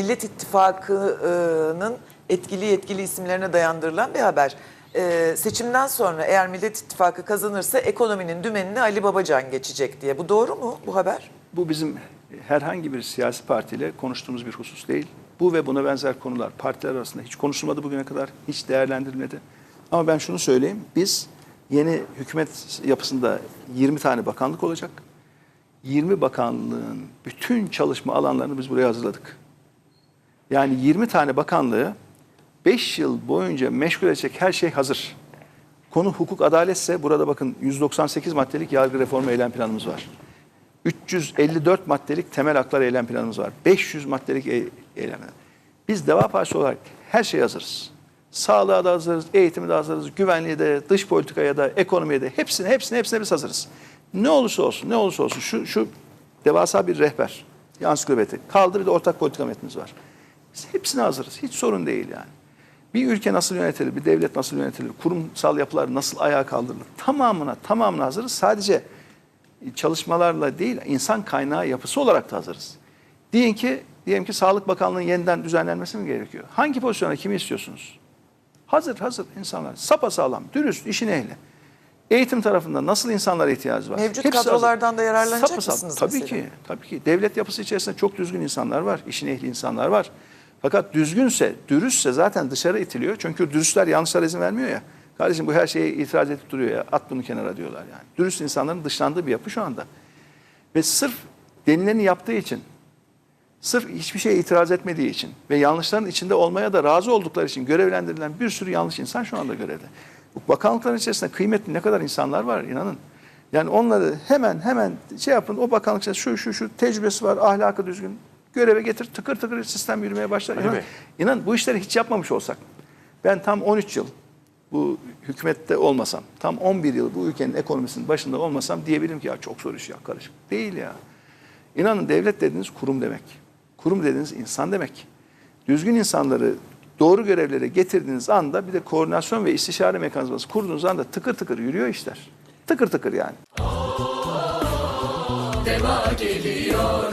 Millet İttifakı'nın etkili yetkili isimlerine dayandırılan bir haber. E, seçimden sonra eğer Millet İttifakı kazanırsa ekonominin dümenini Ali Babacan geçecek diye. Bu doğru mu bu haber? Bu bizim herhangi bir siyasi partiyle konuştuğumuz bir husus değil. Bu ve buna benzer konular partiler arasında hiç konuşulmadı bugüne kadar, hiç değerlendirilmedi. Ama ben şunu söyleyeyim, biz yeni hükümet yapısında 20 tane bakanlık olacak. 20 bakanlığın bütün çalışma alanlarını biz buraya hazırladık. Yani 20 tane bakanlığı 5 yıl boyunca meşgul edecek her şey hazır. Konu hukuk adaletse burada bakın 198 maddelik yargı reformu eylem planımız var. 354 maddelik temel haklar eylem planımız var. 500 maddelik e- eylem. Biz Deva Partisi olarak her şeye hazırız. Sağlığa da hazırız, eğitime de hazırız, güvenliğe de, dış politikaya da, ekonomiye de hepsine hepsine hepsine biz hazırız. Ne olursa olsun, ne olursa olsun şu şu devasa bir rehber, bir ansiklopedi. Kaldı bir de ortak politika metnimiz var. Biz hepsine hazırız. Hiç sorun değil yani. Bir ülke nasıl yönetilir, bir devlet nasıl yönetilir, kurumsal yapılar nasıl ayağa kaldırılır tamamına tamamına hazırız. Sadece çalışmalarla değil, insan kaynağı yapısı olarak da hazırız. Diyelim ki, diyelim ki Sağlık Bakanlığı'nın yeniden düzenlenmesi mi gerekiyor? Hangi pozisyona kimi istiyorsunuz? Hazır, hazır insanlar. Sapasağlam, dürüst, işin ehli. Eğitim tarafında nasıl insanlara ihtiyacı var? Mevcut Hepsi hazır. kadrolardan da yararlanacak Sapasağlam. mısınız Tabii mesela? ki, tabii ki. Devlet yapısı içerisinde çok düzgün insanlar var, işin ehli insanlar var. Fakat düzgünse, dürüstse zaten dışarı itiliyor. Çünkü dürüstler yanlışlara izin vermiyor ya. Kardeşim bu her şeye itiraz edip duruyor ya. At bunu kenara diyorlar yani. Dürüst insanların dışlandığı bir yapı şu anda. Ve sırf denileni yaptığı için, sırf hiçbir şeye itiraz etmediği için ve yanlışların içinde olmaya da razı oldukları için görevlendirilen bir sürü yanlış insan şu anda görevde. Bu bakanlıkların içerisinde kıymetli ne kadar insanlar var inanın. Yani onları hemen hemen şey yapın o bakanlık şu şu şu tecrübesi var, ahlakı düzgün göreve getir tıkır tıkır sistem yürümeye başlar. İnan, Bey. inan bu işleri hiç yapmamış olsak ben tam 13 yıl bu hükümette olmasam, tam 11 yıl bu ülkenin ekonomisinin başında olmasam diyebilirim ki ya çok zor iş ya karışık. Değil ya. İnanın devlet dediğiniz kurum demek. Kurum dediğiniz insan demek. Düzgün insanları doğru görevlere getirdiğiniz anda bir de koordinasyon ve istişare mekanizması kurduğunuz anda tıkır tıkır yürüyor işler. Tıkır tıkır yani. Deva geliyor